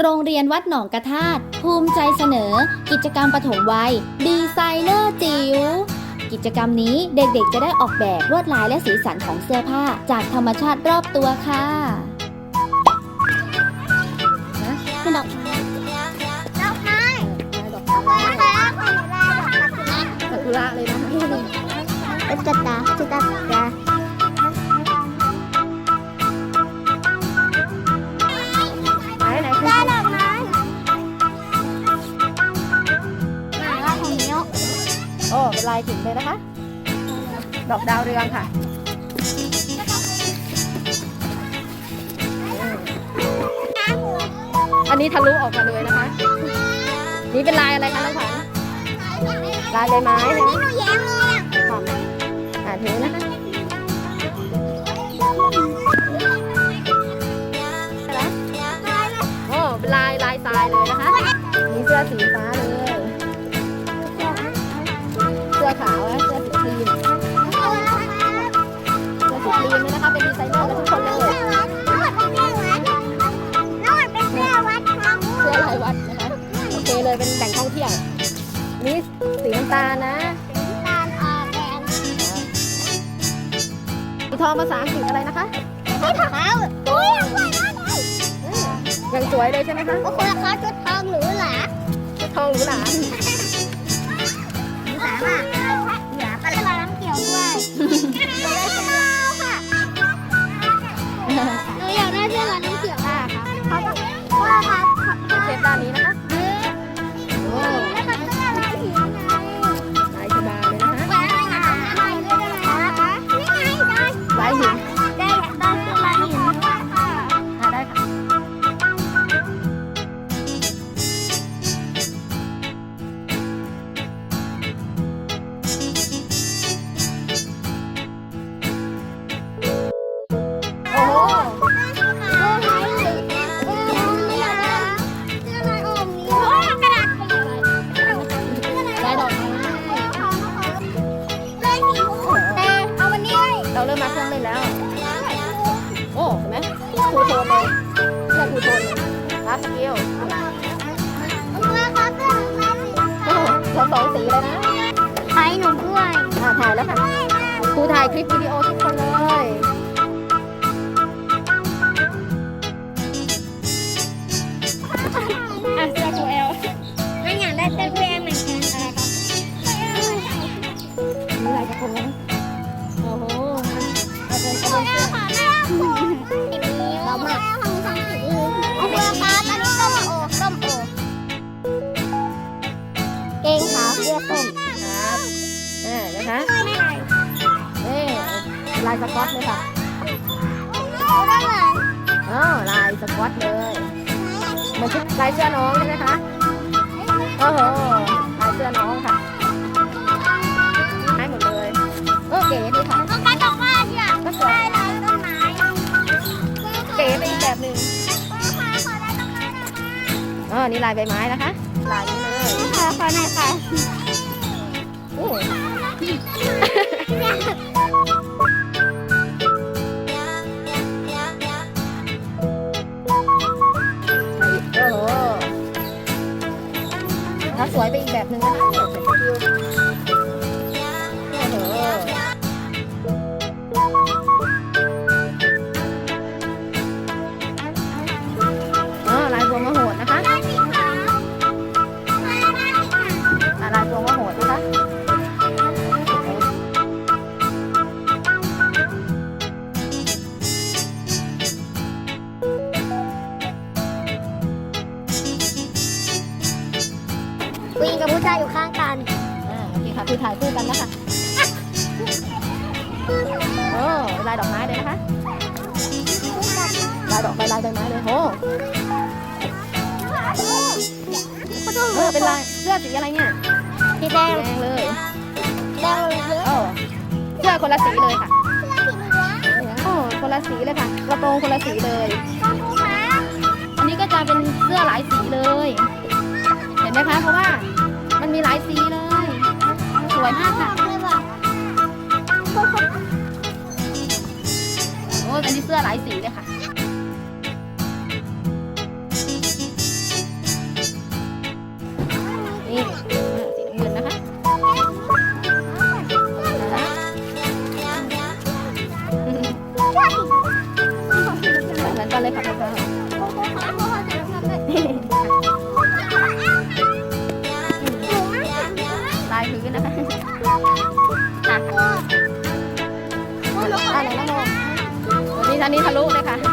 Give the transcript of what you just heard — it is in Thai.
โรงเรียนวัดหนองกระทาดภูมิใจเสนอ กิจกรรมปฐมวัย ดีไซเนอร์จิ๋วกิจกรรมนี้เด็กๆ จะได้ออกแบบลวดลายและสีสันของเสื้อผ้า จากธรรมชาติรอบตัวค่ะนะเป็นดอกดอกไม้ดอกดอกไม้นะคะของหนูได้ดอกกระถิ่นซากุระเลยนะคะเป็นกระตาจุดตาตาไห ลายหินเลยนะคะ ดอกดาวเรืองค่ะอันนี้ทะลุออกมาเลยนะคะ นี่เป็นลายอะไรคะน้องขวัญลายใบไม้ใช่ไหมนี่หนูแย้มเลยอะค่ะอ่านถือนะคะ ขาวและเสื้อสีครีมเสื้อสีครีมเนี่ยนะคะเป็นดีไซเนอร์กันทุกคนเลยเสื้อลายวัดนะคะโอเคเลยเป็นแหล่งท่องเที่ยวนี่สีน้ำตาลนะสีทองภาษาอังกฤษอะไรนะคะยังสวยเลยใช่ไหมคะชุดทองหรือหลา เช ลาสกิลโอ้เราสองสีเลยนะ ไปหนูด้วยอ่าถ่ายแล้วค่ะครูถ่ายคลิปวิดีโอ งขาวเสื้อส้มครับนี่นะคะนี่ลายสก๊อตเลยค่ะได้เอนอ๋อลายสก๊อตเลยเหมันชุดลายเสื้อน้องใช่ไหมคะโอ้โหลายเสื้อน้องค่ะให้หมดเลยโอเก๋ดีค่ะต้องการดอกไม้เนี่ยก็สวยได้เลยต้นไม้เก๋ไปอีกแบบหนึ่งอ๋อนี่ลายใบไม้นะคะลายนี้เลยค่ะขอหน่อยค่ะ ถ้าสวยไปอีกแบบหนึ่งนะคะสวยเป็นคิวโอ้โห คค่ะคือถ่ายคู่กันนะคะโอ้ลายดอกไม้เลยนะคะลายดอกใบลายใบไม้เลยโอ้เออเป็นลายเสื้อสีอะไรเนี่ยสีแดงแดงเลยแดงเลยเยอะโอ้เสื้อคนละสีเลยค่ะเสื้อสีเหลืองโอ้คนละสีเลยค่ะกระโปรงคนละสีเลยชมพูฟ้าอันนี้ก็จะเป็นเสื้อหลายสีเลย เห็นไหมคะเพราะว่ามันมีหลายสีเลยส วยมากค่ะ โอ้อันนี้เสื้อหลายสีเลยค่ะานนี้ทะลุเลยค่ะ